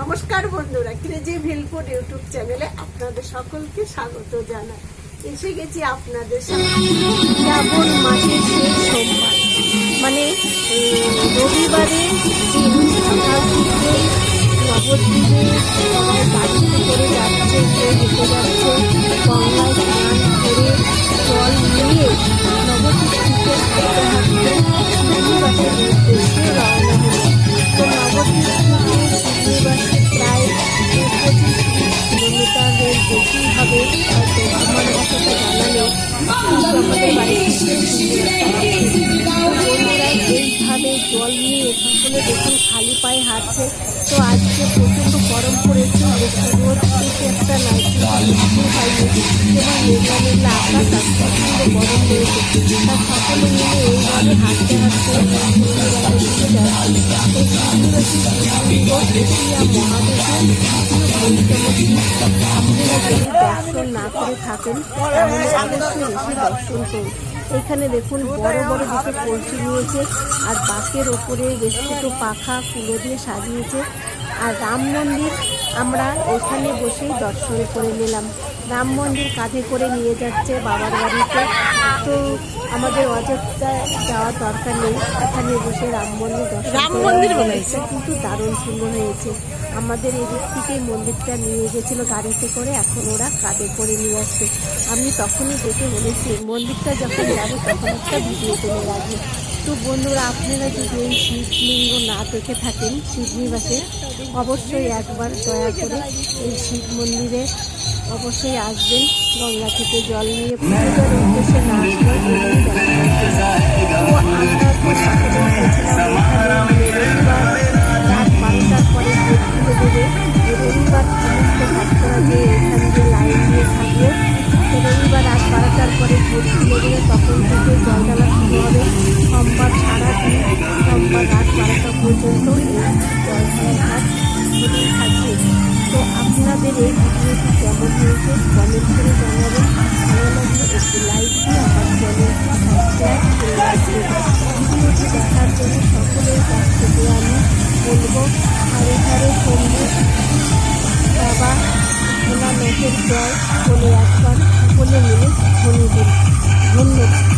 নমস্কার বন্ধুরা, crazy ভিলপুর YouTube চ্যানেলে আপনাদের সকলকে স্বাগত জানাই। এসে গেছি আপনাদের শ্রাবণ মাসের শেষ সোমবার। মানে রবিবারে নবদ্বীপে সবাই করে যাচ্ছে কেউ যাচ্ছে, গঙ্গায় স্নান করে জল নিয়ে নবদ্বীপ এইভাবে জল নিয়ে এখানে দেখুন খালি পায়ে হাঁটছে। তো আজকে প্রচণ্ড গরম পড়েছে একটা হয়নি। এবং মেঘলা মেঘলা আকাশ আস্তে গরম পড়েছে। তা সকলে মিলে দর্শন না করে থাকেন দর্শন এখানে দেখুন, বড় বড় দুটো কলসি নিয়েছে আর বাঁকের ওপরে বেশ দুটো পাখা ফুলো দিয়ে সাজিয়েছে। আর রাম মন্দির, আমরা এখানে বসেই দর্শন করে নিলাম। রাম মন্দির কাঁধে করে নিয়ে যাচ্ছে বাবার বাড়িতে। তো আমাদের অযোধ্যা যাওয়ার দরকার নেই। এখানে বসে রাম মন্দির দর্শন রাম মন্দির বানাইছে। কিন্তু দারুণ সুন্দর হয়েছে। আমাদের এদিক থেকে মন্দিরটা নিয়ে গেছিল গাড়িতে করে এখন ওরা কাঁধে করে নিয়ে আসছে। আমি তখনই দেখে বলেছি মন্দিরটা যখন যাবে তখন একটা ভিডিও করে রাখবে। তো বন্ধুরা আপনারা যদি এই শিবলিঙ্গ না দেখে থাকেন শিবনিবাসে অবশ্যই একবার দয়া করে এই শিব মন্দিরে অবশ্যই আসবেন গঙ্গা থেকে জল নিয়ে পুজোর উদ্দেশ্যে না আসলে জন্য সকলের কাছ থেকে আমি বলব, হারে হারে সন্ধে বাবা ভোলানাথের জয় বলে একবার সকলে মিলে ধন্যবাদ ধন্যবাদ।